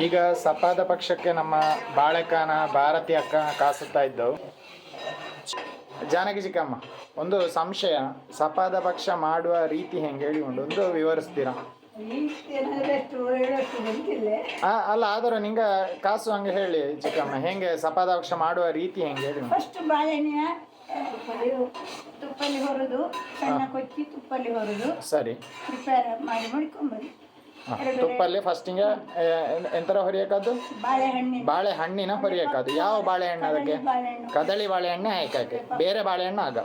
ಈಗ ಸಪಾದ ಪಕ್ಷಕ್ಕೆ ನಮ್ಮ ಬಾಳೆಕಾನ ಭಾರತಿ ಅಕ್ಕ ಕಾಸುತ್ತಾ ಇದ್ದವು. ಜಾನಕಿ ಚಿಕ್ಕಮ್ಮ ಒಂದು ಸಂಶಯ ಸಪಾದ ಪಕ್ಷ ಮಾಡುವ ರೀತಿ ಹೆಂಗೆ ಹೇಳಿ ಉಂಟು ಒಂದು ವಿವರಿಸ್ತೀರಾ? ಆ, ಅಲ್ಲ ಆದರೂ ನಿಂಗೆ ಕಾಸು ಹಂಗೆ ಹೇಳಿ ಚಿಕ್ಕಮ್ಮ. ಹೆಂಗೆ ಸಪಾದ ಪಕ್ಷ ಮಾಡುವ ರೀತಿ ಹೆಂಗೆ ಹೇಳಿ? ಫಸ್ಟ್ ಬಾಳೆಹಣ್ಣಿನ ತುಪ್ಪಲ್ಲಿ ಹೊರದು ಸಣ್ಣ ಕೊಚ್ಚಿ ತುಪ್ಪಲ್ಲಿ ಹೊರದು ಸರಿ. ಪ್ರಿಪೇರ್ ಮಾಡಿ ಮಡ್ಕೊಂಬರಿ ತುಪ್ಪಲ್ಲಿ ಫಸ್ಟಿಂಗ್ ಎಂತರ ಹೊರಿಯಕ್ಕದ್ದು ಬಾಳೆಹಣ್ಣಿನ. ಬಾಳೆಹಣ್ಣಿನ ಹೊರಿಯಕ್ಕದ್ದು ಯಾವ ಬಾಳೆಹಣ್ಣು ಅದಕ್ಕೆ? ಕದಳಿ ಬಾಳೆಹಣ್ಣೆ ಹಾಕಕ್ಕೆ ಬೇರೆ ಬಾಳೆಹಣ್ಣು ಆಗ.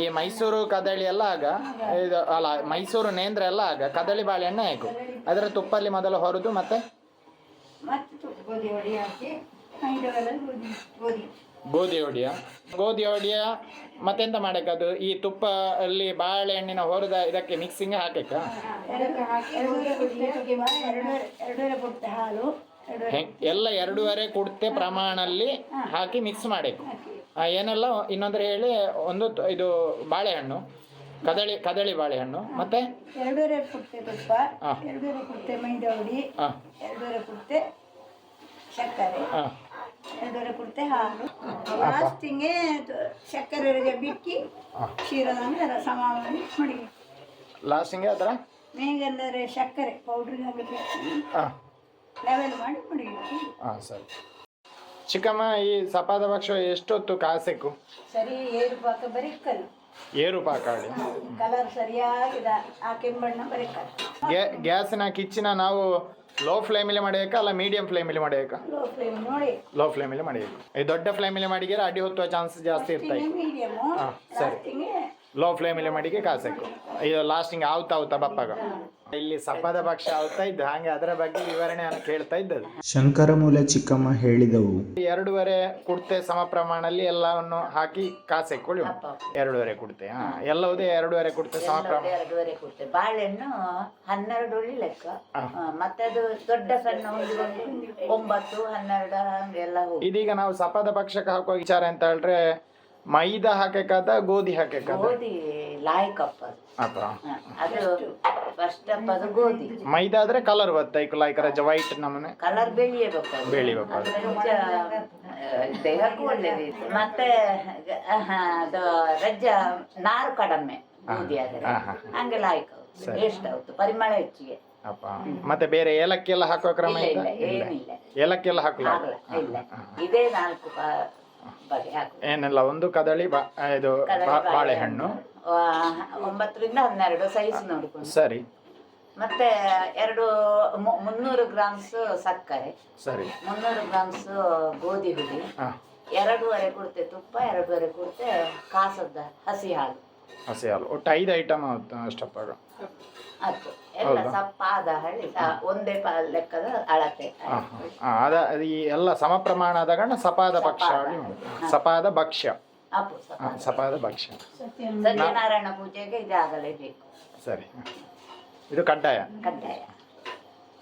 ಈ ಮೈಸೂರು ಕದಳಿ ಎಲ್ಲ ಆಗ. ಇದು ಅಲ್ಲ ಮೈಸೂರು ನೇಂದ್ರ ಎಲ್ಲ ಆಗ. ಕದಳಿ ಬಾಳೆಹಣ್ಣೆ ಹಾಕು. ಅದರ ತುಪ್ಪಲ್ಲಿ ಮೊದಲು ಹೊರದು ಮತ್ತೆ? ಗೋಧಿ ಹೊಡಿ ಗೋಧಿ ಗೋಧಿ. ಗೋಧಿ ಹೊಡಿಯ? ಗೋಧಿ ಹೊಡಿಯ? ಮತ್ತೆಂತ ಮಾಡಕ್ಕದು ಈ ತುಪ್ಪ ಅಲ್ಲಿ ಬಾಳೆಹಣ್ಣಿನ ಹೊರದ ಇದಕ್ಕೆ ಮಿಕ್ಸಿಂಗ್ ಹಾಕಕ್ಕ ಎಲ್ಲ ಎರಡೂವರೆ ಕುಡ್ತೆ ಪ್ರಮಾಣಲ್ಲಿ ಹಾಕಿ ಮಿಕ್ಸ್ ಮಾಡಬೇಕು ಏನೆಲ್ಲ ಇನ್ನೊಂದ್ರೆ ಹೇಳಿ ಒಂದು ಇದು ಬಾಳೆಹಣ್ಣು ಕದಳಿ ಕದಳಿ ಬಾಳೆಹಣ್ಣು ಮತ್ತೆ? ಎರಡೂವರೆ ಕುಡ್ತೆ ತುಪ್ಪ. ಹಾ. ಎರಡೂವರೆ ಕುಡ್ತೆ ಮೈದಾ ಹುಡಿ. ಎರಡೂವರೆ ಕೊಡ್ತೆ ಸಕ್ಕರೆ ಕೊಡ್ತೆ ಹಾಲು. ಲಾಸ್ಟಿಗೆ ಸಕ್ಕರೆ ಬಿಕ್ಕಿ ಕ್ಷೀರದಂಗೆ ಕ್ಷೀರದ ಸಮ ಮಾಡಿ ಮಡಿ ಲಾಸ್ಟಿಂಗೆ ಅದರ ಮೇಗಂದರೆ ಸಕ್ಕರೆ ಪೌಡ್ರಿಗೆ ಹಾಕಿ ಬಿಕ್ಕಿ ಹಾಂ. ಲೆವೆಲ್ ಮಾಡಿ ಮಡಿಗೆ ಹಾಂ ಸರಿ. ಚಿಕ್ಕಮ್ಮ ಈ ಸಪಾದ ಪಕ್ಷ ಎಷ್ಟೊತ್ತು ಕಾಸೆಕ್ಕು? ಸರಿ ಏರು ಪಾಕ ಬರಿಕ್ಕಲ್ಲ ಏರು ಪಾಕಾಳಿ ಕಲರ್ ಸರಿಯಾಗಿದೆ. ಆ ಕೆಂಬಣ್ಣ ಬರಿಕ್ಕಲ್ಲ ಗ್ಯಾ ಗ್ಯಾಸಿನ ಕಿಚ್ಚಿನ ನಾವು ಲೋ ಫ್ಲೇಮಲ್ಲಿ ಮಾಡಬೇಕಾ ಅಲ್ಲ ಮೀಡಿಯಂ ಫ್ಲೇಮಲ್ಲಿ ಮಾಡಬೇಕಾ? ಲೋ ಫ್ಲೇಮ್ ನೋಡಿ ಲೋ ಫ್ಲೇಮಲ್ಲಿ ಮಾಡಬೇಕು. ಈ ದೊಡ್ಡ ಫ್ಲೇಮಲ್ಲಿ ಮಾಡಿದ್ರೆ ಅಡಿ ಹೊತ್ತುವ ಚಾನ್ಸ್ ಜಾಸ್ತಿ ಇರ್ತಾ ಮೀಡಿಯಮು ಹಾಂ ಸರಿ. ಲೋ ಫ್ಲೇಮಲ್ಲಿ ಮಾಡಿಗೆ ಕಾಸಬೇಕು ಇದು ಲಾಸ್ಟಿಂಗ್ ಆವ್ತಾ ಆವ್ತಾ ಬಪ್ಪಾಗ. ಇಲ್ಲಿ ಸಪದ ಪಕ್ಷ ಆಗ್ತಾ ಇದ್ದು ಹಾಗೆ ಅದರ ಬಗ್ಗೆ ವಿವರಣೆ ಅಂತ ಕೇಳ್ತಾ ಇದ್ದದ್ದು. ಶಂಕರಮೂಲ ಚಿಕ್ಕಮ್ಮ ಹೇಳಿದವು. ಎರಡೂವರೆ ಕುಡ್ತೆ ಸಮ ಪ್ರಮಾಣದಲ್ಲಿ ಎಲ್ಲವನ್ನು ಹಾಕಿ ಕಾಸೆ ಕೊಳ್ಳಿ ಎರಡೂವರೆ ಕುಡ್ತೆ ಹಾ. ಎಲ್ಲವುದೇ ಎರಡೂವರೆ ಕುಡ್ತೆ ಸಮ ಪ್ರಮಾಣ ಎರಡೂವರೆ ಕೊಡ್ತೇವೆ ಬಾಳೆಹಣ್ಣು ಹನ್ನೆರಡು ಉಳ್ಳಿ ಲೆಕ್ಕ. ಹಾ. ಮತ್ತೆ ಅದು ದೊಡ್ಡ ಸಣ್ಣ ಒಂದು ಒಂಬತ್ತು ಹನ್ನೆರಡು ಹಂಗೆಲ್ಲ ಹೋಗಿ ಇದೀಗ ನಾವು ಸಪದ ಪಕ್ಷಕ್ಕೆ ಹಾಕುವ ವಿಚಾರ ಅಂತ ಹೇಳಿದ್ರೆ ಮೈದಾ ಹಾಕಕ್ಕಾದ ಗೋಧಿ ಹಾಕಕ್ಕಾದ? ಗೋಧಿ ಲಾಯಕಪ್ಪ ಕಪ್ ಅದು. ಅಪ್ಪ. ಹ, ಅದು ಫಸ್ಟ್ ಅಪ್ ಅದು ಗೋಧಿ. ಮೈದಾ ಆದ್ರೆ ಕಲರ್ ಬರ್ತೈಕ್ ಲೈಕ್ ರಜ ವೈಟ್ ನಮನೆ. ಕಲರ್ ಬೆಳೆಯಬೇಕು ಅದು. ಬೆಳಿಬೇಕು ಅದು. ಆ, ದೇಹಕ್ಕೂ ಒಳ್ಳೇದು ಮತ್ತೆ ಆ, ಅದು ರಜ್ಜ ನಾರು ಕಡಿಮೆ ಗೋಧಿ ಆದರೆ. ಹಾ, ಹಾ. ಹಂಗೆ ಲಾಯ್ಕ್ ಟೇಸ್ಟ್ ಆಯ್ತು ಪರಿಮಳ ಹೆಚ್ಚಿಗೆ. ಅಪ್ಪ. ಮತ್ತೆ ಬೇರೆ ಏಲಕ್ಕಿ ಎಲ್ಲ ಹಾಕುವ ಕ್ರಮ ಇಲ್ಲ ಇಲ್ಲ? ಇಲ್ಲ ಏನಿಲ್ಲ. ಏಲಕ್ಕಿ ಎಲ್ಲ ಆಗಲ್ಲ ಇಲ್ಲ. ಇದೇ ನಾಲ್ಕು ಬಗೆ ಹಾಕು ಏನೆಲ್ಲ? ಒಂದು ಕದಳಿ ಬಾ ಇದು ಕದಳಿ ಬಾಳೆಹಣ್ಣು. ಒಂಬತ್ತರಿಂದ ಹನ್ನೆರಡು ಸೈಜ್ ನೋಡ್ಕೊಂಡು. ಸರಿ. ಮತ್ತೆ ಎರಡು ಮು- ಮುನ್ನೂರು ಗ್ರಾಮ್ಸ್ ಸಕ್ಕರೆ ಸರಿ. ಮುನ್ನೂರು ಗ್ರಾಮ್ಸ್ ಗೋಧಿ ಹುಡಿ ಹಾ. ಎರಡೂವರೆ ಕೊಡ್ತೆ ತುಪ್ಪ ಎರಡೂವರೆ ಕೊಡ್ತೆ ಕಾಸದ ಹಸಿ ಹಾಲು. ಹಸಿ ಹಾಲು. ಒಟ್ಟು ಐದು ಐಟಮ್ ಅಷ್ಟಪ್ಪ ಅದು ಎಲ್ಲ ಹೌದಾ? ಸಪ್ಪಾದ ಹಳ್ಳಿ ಸ- ಒಂದೇ ಪ ಲೆಕ್ಕದ ಅಳತೆ. ಹಾ, ಹಾ, ಅದ ಅದು ಈ ಎಲ್ಲ ಸಮ ಪ್ರಮಾಣದ ಗಣ ಸಪಾದ ಭಕ್ಷ್ಯ. ಸಪಾದ ಭಕ್ಷ್ಯ. ಸಪಾದ ಭಕ್ಷ್ಯ. ಸತ್ಯನಾರಾಯಣ ಪೂಜೆಗೆ ಇದಾಗಲೇಬೇಕು ಸರಿ. ಇದು ಕಡ್ಡಾಯ? ಕಡ್ಡಾಯ.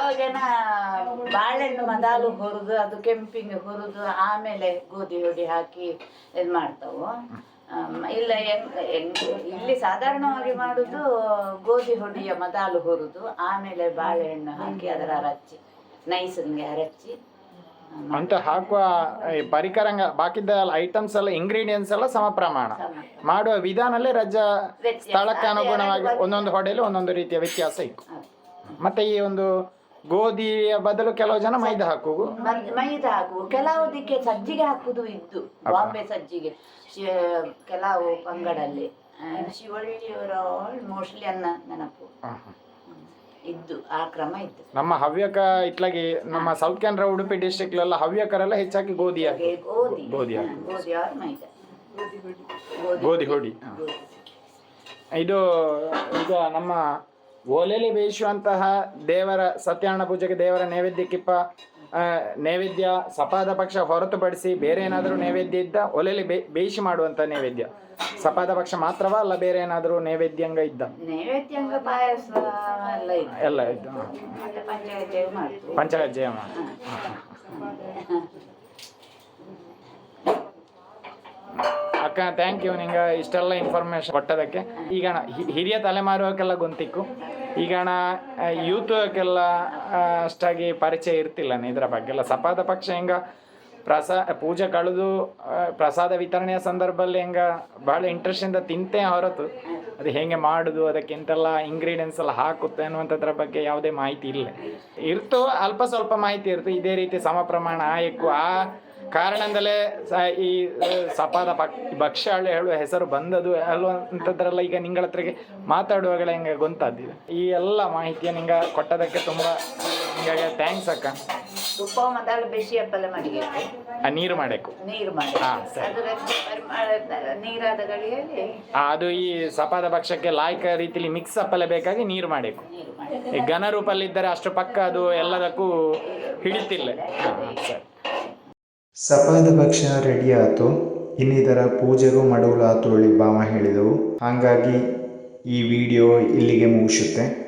ಅವಾಗೇನ ಜನ ಬಾಳೆಹಣ್ಣು ಮದಾಲು ಹುರಿದು ಅದು ಕೆಂಪಿಂಗ್ ಹುರಿದು ಆಮೇಲೆ ಗೋಧಿ ಹುಡಿ ಹಾಕಿ ಇದು ಮಾಡ್ತಾವು. ಇಲ್ಲ ಇಲ್ಲಿ ಸಾಧಾರಣವಾಗಿ ಮಾಡುದು ಗೋಧಿ ಹುಡಿಯ ಮದಾಲು ಹುರಿದು ಆಮೇಲೆ ಬಾಳೆಹಣ್ಣು ಹಾಕಿ ಅದರ ರಚ್ಚಿ ನೈಸನ್ಗೆ ಹರಚ್ಚಿ ಆಮ್, ಅಂತ ಹಾಕುವ ಪರಿಕರಂಗ ಬಾಕಿದ ಐಟಮ್ಸ್ ಎಲ್ಲ ಇಂಗ್ರೀಡಿಯೆಂಟ್ಸ್ ಎಲ್ಲ ಸಮ ಪ್ರಮಾಣ. ಮಾಡುವ ವಿಧಾನಲ್ಲೇ ರಜ. ಸ್ಥಳಕ್ಕೆ ಅನುಗುಣವಾಗಿ ಒಂದೊಂದು ಹೊಡೆಯಲ್ಲಿ ಒಂದೊಂದು ರೀತಿಯ ವ್ಯತ್ಯಾಸ ಇತ್ತು. ಮತ್ತೆ ಈ ಒಂದು ಗೋಧಿಯ ಬದಲು ಕೆಲವು ಜನ ಮೈದಾ ಹಾಕುವು ಮೈದಾ ಹಾಕುವು ಕೆಲವುದಕ್ಕೆ ಸಜ್ಜಿಗೆ ಹಾಕುದು ಇತ್ತು. ಬಾಂಬೆ ಸಜ್ಜಿಗೆ. ಕೆಲವು ಪಂಗಡಲ್ಲಿ ಆ, ಶಿವಳ್ಳಿಯವರ ಮೋಸ್ಟ್ಲಿ ಅನ್ನ ನೆನಪು. ಇದ್ದು ಆ ಕ್ರಮ ಇತ್ತು ನಮ್ಮ ಹವ್ಯಕ ಇತ್ಲಾಗಿ ನಮ್ಮ ಸೌತ್ ಕೇಂದ್ರ ಉಡುಪಿ ಡಿಸ್ಟ್ರಿಕ್ಟ್ ಎಲ್ಲ ಹವ್ಯಕರೆಲ್ಲ ಹೆಚ್ಚಾಗಿ ಗೋಧಿ ಹಾಕಿ. ಗೋಧಿ ಗೋಧಿ. ಹಾಕಿ. ಗೋಧಿ ಆರ್ ಮೈದಾ. ಗೋಧಿ ಹೊಡಿ. ಇದು ಈಗ ನಮ್ಮ ಓಲೆಲಿ ಬೇಯಿಸುವಂತಹ ದೇವರ ಸತ್ಯಾರ್ಣ ಪೂಜೆಗೆ ದೇವರ ನೈವೇದ್ಯಕ್ಕಿಪ್ಪ ನೈವೇದ್ಯ ಸಪಾದ ಪಕ್ಷ ಹೊರತುಪಡಿಸಿ ಬೇರೆ ಏನಾದರೂ ನೈವೇದ್ಯ ಇದ್ದ ಒಲೆಯಲ್ಲಿ ಬೇಯಿಸಿ ಮಾಡುವಂಥ ನೈವೇದ್ಯ. ಸಪಾದ ಪಕ್ಷ ಮಾತ್ರವಾ ಅಲ್ಲ ಬೇರೆ ಏನಾದರೂ ನೈವೇದ್ಯಂಗ ಇದ್ದ? ಎಲ್ಲ ಇದ್ದ ಪಂಚಗಜ್ಜಯ ಮಾಡಿ ಅಕ್ಕ ಥ್ಯಾಂಕ್ ಯು ನಿಂಗೆ ಇಷ್ಟೆಲ್ಲ ಇನ್ಫಾರ್ಮೇಶನ್ ಕೊಟ್ಟದಕ್ಕೆ. ಈಗ ಹಿರಿಯ ತಲೆಮಾರುವಕ್ಕೆಲ್ಲ ಗೊಂತಿಕ್ಕು. ಈಗ ಅಣ್ಣ ಯೂತ್ಗೆಲ್ಲ ಅಷ್ಟಾಗಿ ಪರಿಚಯ ಇರ್ತಿಲ್ಲ ಇದರ ಬಗ್ಗೆ. ಎಲ್ಲ ಸಪಾದ ಪಕ್ಷ ಹೆಂಗ? ಪ್ರಸಾ, ಪೂಜೆ ಕಳೆದು ಪ್ರಸಾದ ವಿತರಣೆಯ ಸಂದರ್ಭದಲ್ಲಿ ಹೆಂಗ? ಭಾಳ ಇಂಟ್ರೆಸ್ಟಿಂದ ತಿಂತೆ ಹೊರತು. ಅದು ಹೇಗೆ ಮಾಡುದು, ಅದಕ್ಕೆ ಎಂತೆಲ್ಲ ಇಂಗ್ರೀಡಿಯೆಂಟ್ಸ್ ಎಲ್ಲ ಹಾಕುತ್ತೆ ಅನ್ನುವಂಥದ್ರ ಬಗ್ಗೆ ಯಾವುದೇ ಮಾಹಿತಿ ಇಲ್ಲ. ಇರ್ತೋ, ಅಲ್ಪ ಸ್ವಲ್ಪ ಮಾಹಿತಿ ಇರ್ತು. ಇದೇ ರೀತಿ ಸಮ ಪ್ರಮಾಣ ಆ ಕಾರಣದಿಂದಲೇ ಈ ಸಪಾದ ಪಕ್ ಭಕ್ಷ್ಯಾಳು ಹೇಳುವ ಹೆಸರು ಬಂದದು ಅಲ್ವಂಥದ್ರಲ್ಲ ಈಗ ನಿಂಗಳ ಹತ್ರಗೆ ಮಾತಾಡುವಾಗಲೇ ಹಿಂಗೆ ಗೊಂತಾದಿದೆ ಈ ಎಲ್ಲ ಮಾಹಿತಿಯ ನಿಂಗೆ ಕೊಟ್ಟದಕ್ಕೆ ತುಂಬ ಹಿಂಗಾಗಿ ಥ್ಯಾಂಕ್ಸ್ ಅಕ್ಕ. ತುಪ್ಪ ಬೆಸಿ ಅಪ್ಪಲ ಮಾಡಿ ನೀರು ಮಾಡಬೇಕು ನೀರು ಮಾಡಿ. ಹಾ, ಸರಿ. ಅದರ ನೀರಾದ ಗಳಿಯಲ್ಲಿ ಅದು ಈ ಸಪಾದ ಭಕ್ಷ್ಯಕ್ಕೆ ಲಾಯಕ ರೀತಿಲಿ ಮಿಕ್ಸ್ ಅಪ್ಪಲೆ ಬೇಕಾಗಿ ನೀರು ಮಾಡಬೇಕು ಘನ ರೂಪಲ್ಲಿದ್ದರೆ ಅಷ್ಟು ಪಕ್ಕ ಅದು ಎಲ್ಲದಕ್ಕೂ ಹಿಡಿತಿಲ್ಲ. ಸರಿ. ಸಪಾದ ಭಕ್ಷಣ ರೆಡಿ ಆತು ಇನ್ನಿದರ ಪೂಜೆಗೂ ಮಡುವುಲಾತು ಹೇಳಿ ಭಾವ ಹೇಳಿದವು. ಹಾಗಾಗಿ ಈ ವಿಡಿಯೋ ಇಲ್ಲಿಗೆ ಮುಗಿಸುತ್ತೆ.